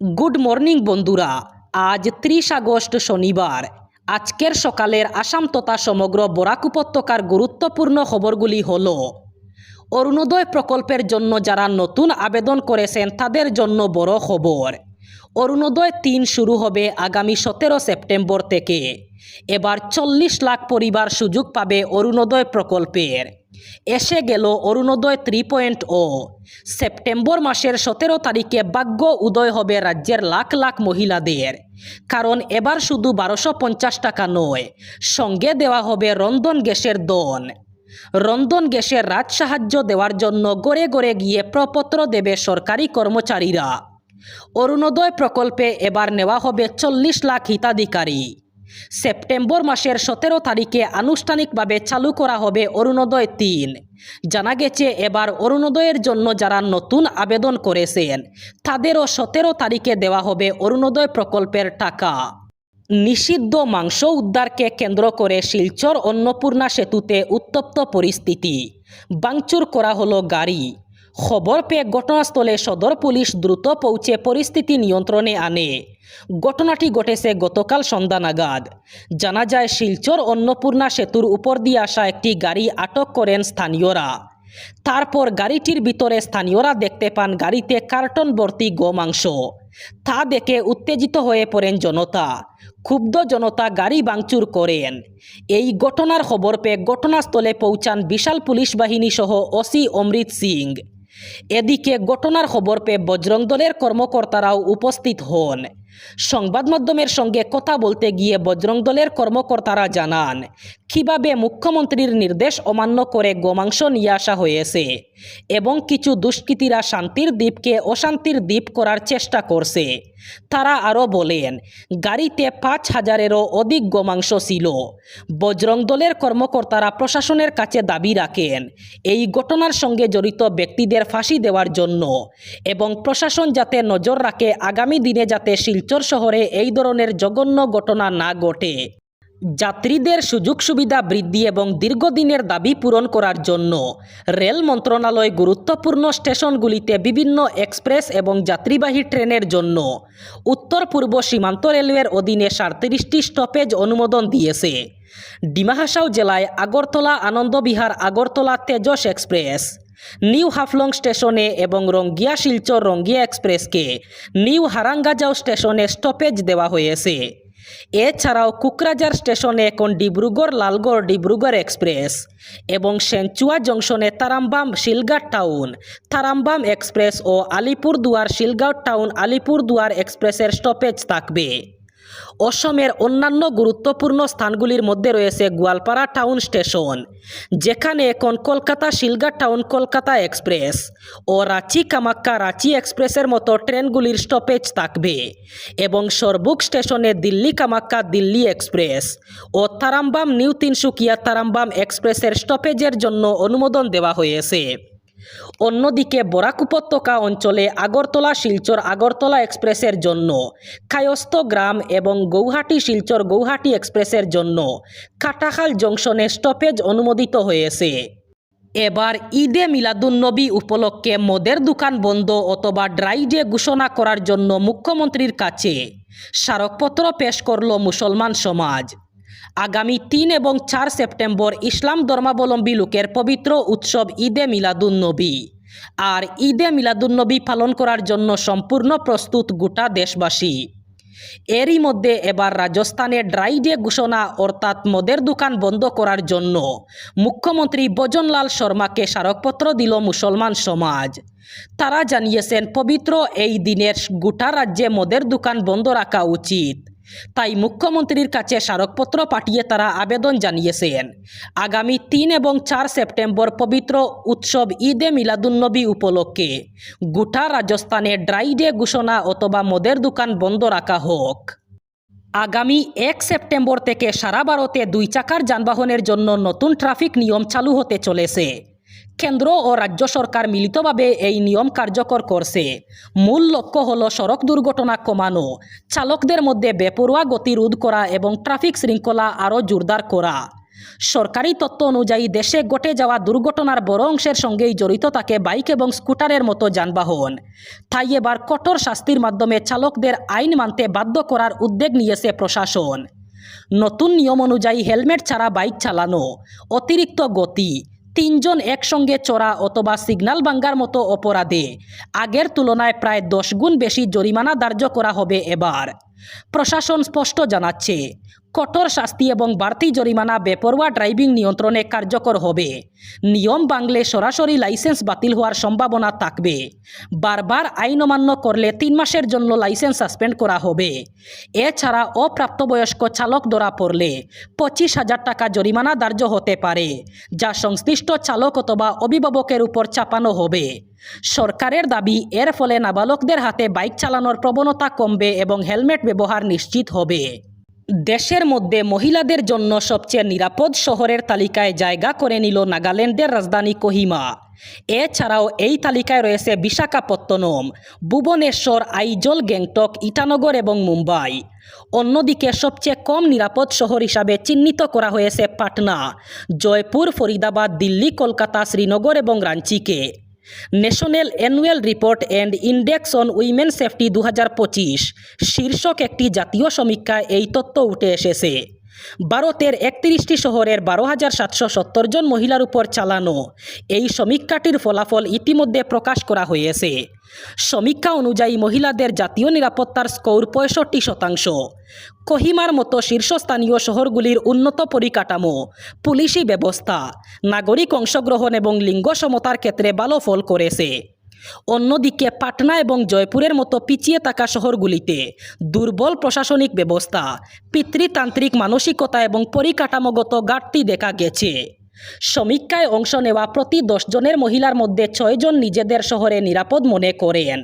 Good morning বন্ধুরা। আজ ত্রিশ আগস্ট শনিবার। আজকের সকালের আসাম তথা সমগ্র বরাক উপত্যকার গুরুত্বপূর্ণ খবরগুলি হল, অরুণোদয় প্রকল্পের জন্য যারা নতুন আবেদন করেছেন তাদের জন্য বড় খবর। অরুণোদয় তিন শুরু হবে আগামী সতেরো সেপ্টেম্বর থেকে। এবার চল্লিশ লাখ পরিবার সুযোগ পাবে অরুণোদয় প্রকল্পের। এসে গেল Arunodoi three point o September মাসের সতেরো তারিখে ভাগ্য উদয় হবে রাজ্যের লাখ লাখ মহিলাদের। কারণ এবার শুধু বারোশো পঞ্চাশ টাকা নয়, সঙ্গে দেওয়া হবে রন্ধন গ্যাসের দন। রন্ধন গ্যাসের রাজ সাহায্য দেওয়ার জন্য গড়ে গড়ে গিয়ে প্রপত্র দেবে সরকারি কর্মচারীরা। অরুণোদয় প্রকল্পে এবার নেওয়া হবে চল্লিশ লাখ হিতাধিকারী। সেপ্টেম্বর মাসের সতেরো তারিখে আনুষ্ঠানিকভাবে চালু করা হবে অরুণোদয় তিন। জানা গেছে, এবার অরুণোদয়ের জন্য যারা নতুন আবেদন করেছেন, তাদেরও সতেরো তারিখে দেওয়া হবে অরুণোদয় প্রকল্পের টাকা। নিষিদ্ধ মাংস উদ্ধারকে কেন্দ্র করে শিলচর অন্নপূর্ণা সেতুতে উত্তপ্ত পরিস্থিতি। বাংচুর করা হলো গাড়ি। খবর পেয়ে ঘটনাস্থলে সদর পুলিশ দ্রুত পৌঁছে পরিস্থিতি নিয়ন্ত্রণে আনে। ঘটনাটি ঘটেছে গতকাল সন্ধ্যা নাগাদ। জানা যায় শিলচর অন্নপূর্ণা সেতুর উপর দিয়ে আসা একটি গাড়ি আটক করেন স্থানীয়রা। তারপর গাড়িটির ভিতরে স্থানীয়রা দেখতে পান গাড়িতে কার্টন ভর্তি গোমাংস তা দেখে উত্তেজিত হয়ে পড়েন জনতা। ক্ষুব্ধ জনতা গাড়ি ভাঙচুর করেন। এই ঘটনার খবর পেয়ে ঘটনাস্থলে পৌঁছান বিশাল পুলিশ বাহিনী সহ ওসি অমৃত সিং। এদিকে ঘটনার খবর পেয়ে বজরং দলের কর্মকর্তারাও উপস্থিত হন। সংবাদ মাধ্যমের সঙ্গে কথা বলতে গিয়ে বজরং দলের কর্মকর্তারা জানান, কীভাবে মুখ্যমন্ত্রীর নির্দেশ অমান্য করে গোমাংস নিয়ে আসা হয়েছে এবং কিছু দুষ্কৃতীরা শান্তির দ্বীপকে অশান্তির দ্বীপ করার চেষ্টা করছে। তারা আরও বলেন, গাড়িতে পাঁচ হাজারেরও অধিক গোমাংস ছিল। বজরং দলের কর্মকর্তারা প্রশাসনের কাছে দাবি রাখেন, এই ঘটনার সঙ্গে জড়িত ব্যক্তিদের ফাঁসি দেওয়ার জন্য এবং প্রশাসন যাতে নজর রাখে, আগামী দিনে যাতে শিলচর শহরে এই ধরনের জঘন্য ঘটনা না ঘটে। যাত্রীদের সুযোগ সুবিধা বৃদ্ধি এবং দীর্ঘদিনের দাবি পূরণ করার জন্য রেল মন্ত্রণালয় গুরুত্বপূর্ণ স্টেশনগুলিতে বিভিন্ন এক্সপ্রেস এবং যাত্রীবাহী ট্রেনের জন্য উত্তর পূর্ব সীমান্ত রেলওয়ের অধীনে সাঁত্রিশটি স্টপেজ অনুমোদন দিয়েছে। ডিমাহাসাও জেলায় আগরতলা, আনন্দবিহার, আগরতলা, তেজস এক্সপ্রেস। নিউ হাফলং স্টেশনে এবং রঙ্গিয়া শিলচর রঙ্গিয়া এক্সপ্রেসকে নিউ হারাঙ্গাজাও স্টেশনে স্টপেজ দেওয়া হয়েছে। এছাড়াও কুকরাজার স্টেশনে এখন ডিব্রুগড় লালগড়, ডিব্রুগড় এক্সপ্রেস এবং Senchoa junction Tarambam, Silghat town, Tarambam express ও আলিপুরদুয়ার, শিলগাঁও টাউন, আলিপুরদুয়ার এক্সপ্রেসের স্টপেজ থাকবে। অসমের অন্যান্য গুরুত্বপূর্ণ স্থানগুলির মধ্যে রয়েছে গোয়ালপাড়া টাউন স্টেশন, যেখানে এখন কলকাতা শিলঘাট টাউন কলকাতা এক্সপ্রেস ও রাঁচি কামাক্কা রাঁচি এক্সপ্রেসের মতো ট্রেনগুলির স্টপেজ থাকবে এবং সরবুক স্টেশনে দিল্লি কামাক্কা দিল্লি এক্সপ্রেস ও তারাম্বাম নিউ তিনসুকিয়া তারাম্বাম এক্সপ্রেসের স্টপেজের জন্য অনুমোদন দেওয়া হয়েছে। অন্যদিকে বরাক উপত্যকা অঞ্চলে আগরতলা শিলচর আগরতলা এক্সপ্রেসের জন্য কায়স্থ গ্রাম এবং গৌহাটি শিলচর গৌহাটি এক্সপ্রেসের জন্য কাটাখাল জংশনে স্টপেজ অনুমোদিত হয়েছে। এবার ঈদে মিলাদুন্নবী উপলক্ষে মদের দোকান বন্ধ অথবা ড্রাই ডে ঘোষণা করার জন্য মুখ্যমন্ত্রীর কাছে স্মারকপত্র পেশ করল মুসলমান সমাজ। আগামী তিন এবং চার সেপ্টেম্বর ইসলাম ধর্মাবলম্বী লোকের পবিত্র উৎসব ঈদে মিলাদুন্নবী আর ঈদে মিলাদুন্নবী পালন করার জন্য সম্পূর্ণ প্রস্তুত গোটা দেশবাসী। এরই মধ্যে এবার রাজস্থানে ড্রাই ডে ঘোষণা অর্থাৎ মদের দোকান বন্ধ করার জন্য মুখ্যমন্ত্রী বজনলাল শর্মাকে স্মারকপত্র দিল মুসলমান সমাজ। তারা জানিয়েছেন, পবিত্র এই দিনের গোটা রাজ্যে মদের দোকান বন্ধ রাখা উচিত। তাই মুখ্যমন্ত্রীর কাছে স্মারকপত্র পাঠিয়ে তারা আবেদন জানিয়েছেন। আগামী তিন এবং চার সেপ্টেম্বর পবিত্র উৎসব ঈদে মিলাদুন্নবী উপলক্ষে গোটা রাজস্থানে ড্রাই ডে ঘোষণা অথবা মদের দোকান বন্ধ রাখা হোক। আগামী এক সেপ্টেম্বর থেকে সারা ভারতে দুই চাকার যানবাহনের জন্য নতুন ট্রাফিক নিয়ম চালু হতে চলেছে। কেন্দ্র ও রাজ্য সরকার মিলিতভাবে এই নিয়ম কার্যকর করছে। মূল লক্ষ্য হল সড়ক দুর্ঘটনা কমানো, চালকদের মধ্যে বেপরোয়া গতি রোধ করা এবং ট্রাফিক শৃঙ্খলা আরও জোরদার করা। সরকারি তথ্য অনুযায়ী দেশে ঘটে যাওয়া দুর্ঘটনার বড় অংশের সঙ্গেই জড়িত থাকে বাইক এবং স্কুটারের মতো যানবাহন। তাই এবার কঠোর শাস্তির মাধ্যমে চালকদের আইন মানতে বাধ্য করার উদ্যোগ নিয়েছে প্রশাসন। নতুন নিয়ম অনুযায়ী হেলমেট ছাড়া বাইক চালানো, অতিরিক্ত গতি তিনজন একসঙ্গে চড়া অথবা সিগন্যাল ভাঙ্গার মতো অপরাধে। আগের তুলনায় প্রায় দশ গুণ বেশি জরিমানা ধার্য করা হবে এবার। প্রশাসন স্পষ্ট জানাচ্ছে কঠোর শাস্তি এবং বাড়তি জরিমানা, বেপরোয়া ড্রাইভিং নিয়ন্ত্রণে কার্যকর হবে। নিয়ম ভাঙলে সরাসরি লাইসেন্স বাতিল হওয়ার সম্ভাবনা থাকবে। বারবার আইন অমান্য করলে তিন মাসের জন্য লাইসেন্স সাসপেন্ড করা হবে। এছাড়া অপ্রাপ্তবয়স্ক চালক ধরা পড়লে পঁচিশ হাজার টাকা জরিমানা ধার্য হতে পারে, যা সংশ্লিষ্ট চালক অথবা অভিভাবকের উপর চাপানো হবে। সরকারের দাবি, এর ফলে নাবালকদের হাতে বাইক চালানোর প্রবণতা কমবে এবং হেলমেট ব্যবহার নিশ্চিত হবে। দেশের মধ্যে মহিলাদের জন্য সবচেয়ে নিরাপদ শহরের তালিকায় জায়গা করে নিল নাগাল্যান্ডের রাজধানী কোহিমা। এছাড়াও এই তালিকায় রয়েছে বিশাখাপত্তনম, ভুবনেশ্বর, আইজল, গ্যাংটক, ইটানগর এবং মুম্বাই। অন্যদিকে সবচেয়ে কম নিরাপদ শহর হিসাবে চিহ্নিত করা হয়েছে পাটনা, জয়পুর, ফরিদাবাদ, দিল্লি, কলকাতা, শ্রীনগর এবং রাঞ্চিকে। National annual report and index on women safety দু হাজার পঁচিশ। শীর্ষক একটি জাতীয় সমীক্ষায় এই তথ্য উঠে এসেছে। ভারতের একত্রিশটি শহরের বারো হাজার সাতশো সত্তর জন মহিলার উপর চালানো এই সমীক্ষাটির ফলাফল ইতিমধ্যে প্রকাশ করা হয়েছে। সমীক্ষা অনুযায়ী মহিলাদের জাতীয় নিরাপত্তার স্কোর পঁয়ষট্টি শতাংশ। কহিমার মতো শীর্ষস্থানীয় শহরগুলির উন্নত পরিকাঠামো, পুলিশি ব্যবস্থা, নাগরিক অংশগ্রহণ এবং লিঙ্গ সমতার ক্ষেত্রে ভালো ফল করেছে। অন্যদিকে পাটনা এবং জয়পুরের মতো পিছিয়ে থাকা শহরগুলিতে দুর্বল প্রশাসনিক ব্যবস্থা, পিতৃতান্ত্রিক মানসিকতা এবং পরিকাঠামোগত ঘাটতি দেখা গেছে। সমীক্ষায় অংশ নেওয়া প্রতি দশজনের মহিলার মধ্যে ছয়জন নিজেদের শহরে নিরাপদ মনে করেন,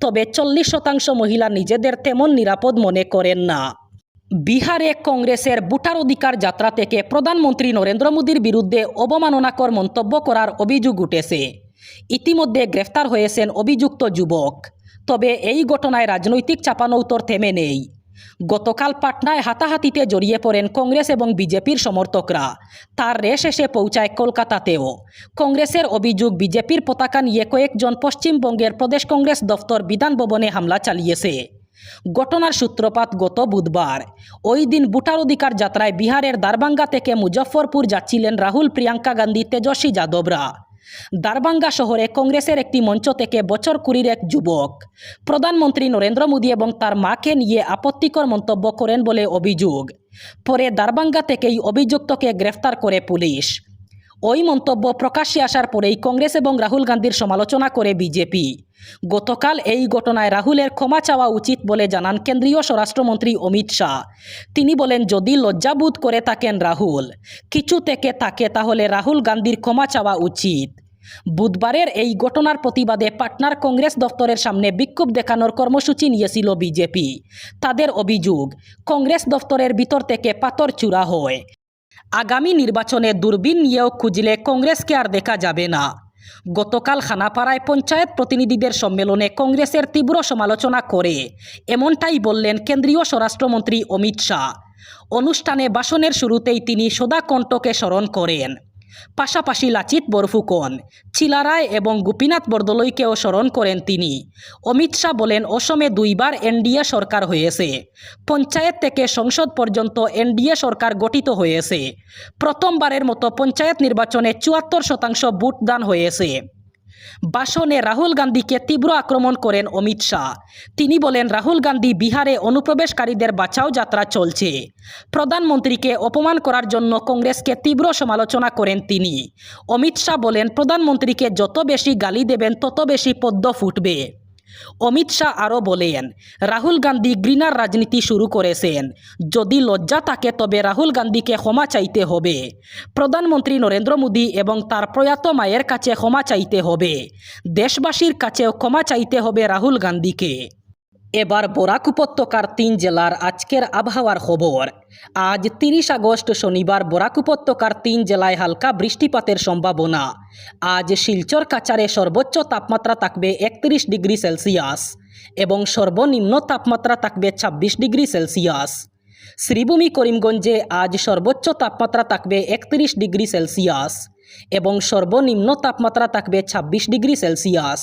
তবে চল্লিশ শতাংশ মহিলা নিজেদের তেমন নিরাপদ মনে করেন না। বিহারে কংগ্রেসের ভোটার অধিকার যাত্রা থেকে প্রধানমন্ত্রী নরেন্দ্র মোদীর বিরুদ্ধে অবমাননাকর মন্তব্য করার অভিযোগ উঠেছে। ইতিমধ্যে গ্রেফতার হয়েছেন অভিযুক্ত যুবক। তবে এই ঘটনায় রাজনৈতিক চাপানৌতর থেমে নেই। গতকাল পাটনায় হাতাহাতিতে জড়িয়ে পড়েন কংগ্রেস এবং বিজেপির সমর্থকরা। তার রেশ এসে পৌঁছায় কলকাতাতেও। কংগ্রেসের অভিযোগ, বিজেপির পতাকা নিয়ে কয়েকজন পশ্চিমবঙ্গের প্রদেশ কংগ্রেস দফতর বিধান ভবনে হামলা চালিয়েছে। ঘটনার সূত্রপাত গত বুধবার। ওই দিন ভোটার অধিকার যাত্রায় বিহারের দারবাঙ্গা থেকে মুজফ্ফরপুর যাচ্ছিলেন রাহুল প্রিয়াঙ্কা গান্ধী, তেজস্বী যাদবরা। দারবাঙ্গা শহরে কংগ্রেসের একটি মঞ্চ থেকে বছর কুড়ির এক যুবক, প্রধানমন্ত্রী নরেন্দ্র মোদী এবং তার মাকে নিয়ে আপত্তিকর মন্তব্য করেন বলে অভিযোগ। পরে দারবাঙ্গা থেকেই অভিযুক্তকে গ্রেফতার করে পুলিশ। ওই মন্তব্য প্রকাশ্যে আসার পরেই কংগ্রেস এবং রাহুল গান্ধীর সমালোচনা করে বিজেপি। গতকাল এই ঘটনায় রাহুলের ক্ষমা চাওয়া উচিত বলে জানান কেন্দ্রীয় স্বরাষ্ট্রমন্ত্রী অমিত শাহ। তিনি বলেন, যদি লজ্জাবোধ করে থাকেন রাহুল, কিছু থেকে থাকে তাহলে রাহুল গান্ধীর ক্ষমা চাওয়া উচিত। বুধবারের এই ঘটনার প্রতিবাদে পাটনার কংগ্রেস দফতরের সামনে বিক্ষোভ দেখানোর কর্মসূচি নিয়েছিল বিজেপি। তাদের অভিযোগ, কংগ্রেস দফতরের ভিতর থেকে পাথর চূড়া হয়। আগামী নির্বাচনে দূরবীন নিয়েও খুঁজলে কংগ্রেসকে আর দেখা যাবে না। গতকাল খানাপাড়ায় পঞ্চায়েত প্রতিনিধিদের সম্মেলনে কংগ্রেসের তীব্র সমালোচনা করে এমনটাই বললেন কেন্দ্রীয় স্বরাষ্ট্রমন্ত্রী অমিত শাহ। অনুষ্ঠানে বাসনের শুরুতেই তিনি সদাকণ্ঠকে স্মরণ করেন। পাশাপাশি লাচিত বরফুকন চিলারায় এবং গোপীনাথ বরদলৈকেও স্মরণ করেন তিনি। অমিত শাহ বলেন, অসমে দুইবার এনডিএ সরকার হয়েছে। পঞ্চায়েত থেকে সংসদ পর্যন্ত এনডিএ সরকার গঠিত হয়েছে। প্রথমবারের মতো পঞ্চায়েত নির্বাচনে চুয়াত্তর শতাংশ ভোটদান হয়েছে। ভাষণে রাহুল গান্ধীকে তীব্র আক্রমণ করেন অমিত শাহ। তিনি বলেন, রাহুল গান্ধী বিহারে অনুপ্রবেশকারীদের বাঁচাও যাত্রা চলছে। প্রধানমন্ত্রীকে অপমান করার জন্য কংগ্রেসকে তীব্র সমালোচনা করেন তিনি। অমিত শাহ বলেন, প্রধানমন্ত্রীকে যত বেশি গালি দেবেন, তত বেশি পদ্ম ফুটবে। অমিত শাহ আরও বলেন, রাহুল গান্ধী গ্রিনার রাজনীতি শুরু করেছেন। যদি লজ্জা থাকে, তবে রাহুল গান্ধীকে ক্ষমা চাইতে হবে। প্রধানমন্ত্রী নরেন্দ্র মোদী এবং তার প্রয়াত মায়ের কাছে ক্ষমা চাইতে হবে। দেশবাসীর কাছেও ক্ষমা চাইতে হবে রাহুল গান্ধীকে। এবার বরাক উপত্যকার তিন জেলার আজকের আবহাওয়ার খবর। আজ তিরিশ আগস্ট শনিবার বরাক উপত্যকার তিন জেলায় হালকা বৃষ্টিপাতের সম্ভাবনা। আজ শিলচর কাচারে সর্বোচ্চ তাপমাত্রা থাকবে একত্রিশ ডিগ্রি সেলসিয়াস এবং সর্বনিম্ন তাপমাত্রা থাকবে ছাব্বিশ ডিগ্রি সেলসিয়াস। শ্রীভূমি করিমগঞ্জে আজ সর্বোচ্চ তাপমাত্রা থাকবে একত্রিশ ডিগ্রি সেলসিয়াস এবং সর্বনিম্ন তাপমাত্রা থাকবে ছাব্বিশ ডিগ্রি সেলসিয়াস।